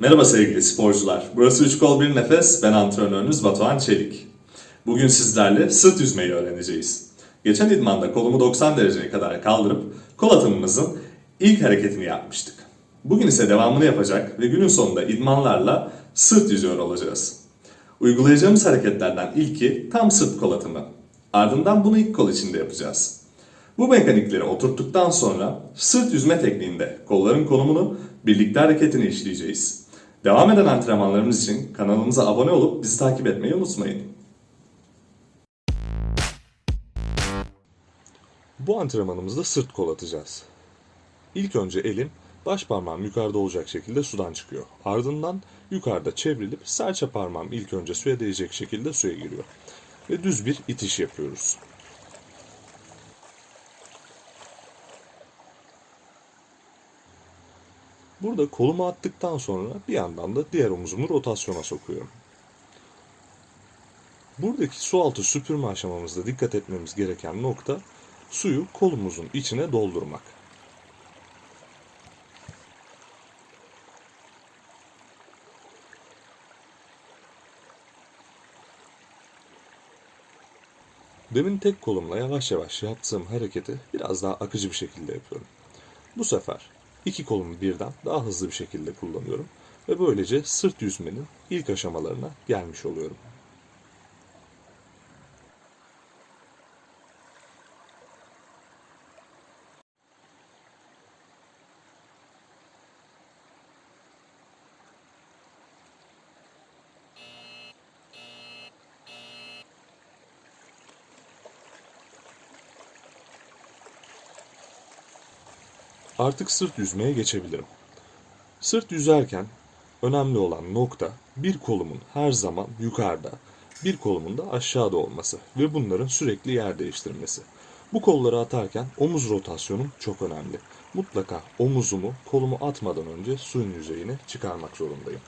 Merhaba sevgili sporcular. Burası 3 kol 1 nefes. Ben antrenörünüz Batuhan Çelik. Bugün sizlerle sırt yüzmeyi öğreneceğiz. Geçen idmanda kolumu 90 dereceye kadar kaldırıp kol atımımızın ilk hareketini yapmıştık. Bugün ise devamını yapacak ve günün sonunda idmanlarla sırt yüzüyor olacağız. Uygulayacağımız hareketlerden ilki tam sırt kol atımı. Ardından bunu ilk kol içinde yapacağız. Bu mekanikleri oturttuktan sonra sırt yüzme tekniğinde kolların konumunu, birlikte hareketini işleyeceğiz. Devam eden antrenmanlarımız için kanalımıza abone olup bizi takip etmeyi unutmayın. Bu antrenmanımızda sırt kol atacağız. İlk önce elim baş parmağım yukarıda olacak şekilde sudan çıkıyor. Ardından yukarıda çevrilip serçe parmağım ilk önce suya değecek şekilde suya giriyor. Ve düz bir itiş yapıyoruz. Burada kolumu attıktan sonra bir yandan da diğer omuzumu rotasyona sokuyorum. Buradaki su altı süpürme aşamamızda dikkat etmemiz gereken nokta suyu kolumuzun içine doldurmak. Demin tek kolumla yavaş yavaş yaptığım hareketi biraz daha akıcı bir şekilde yapıyorum. Bu sefer iki kolumu birden daha hızlı bir şekilde kullanıyorum ve böylece sırt yüzmenin ilk aşamalarına gelmiş oluyorum. Artık sırt yüzmeye geçebilirim. Sırt yüzerken önemli olan nokta bir kolumun her zaman yukarıda, bir kolumun da aşağıda olması ve bunların sürekli yer değiştirmesi. Bu kolları atarken omuz rotasyonum çok önemli. Mutlaka omuzumu kolumu atmadan önce suyun yüzeyine çıkarmak zorundayım.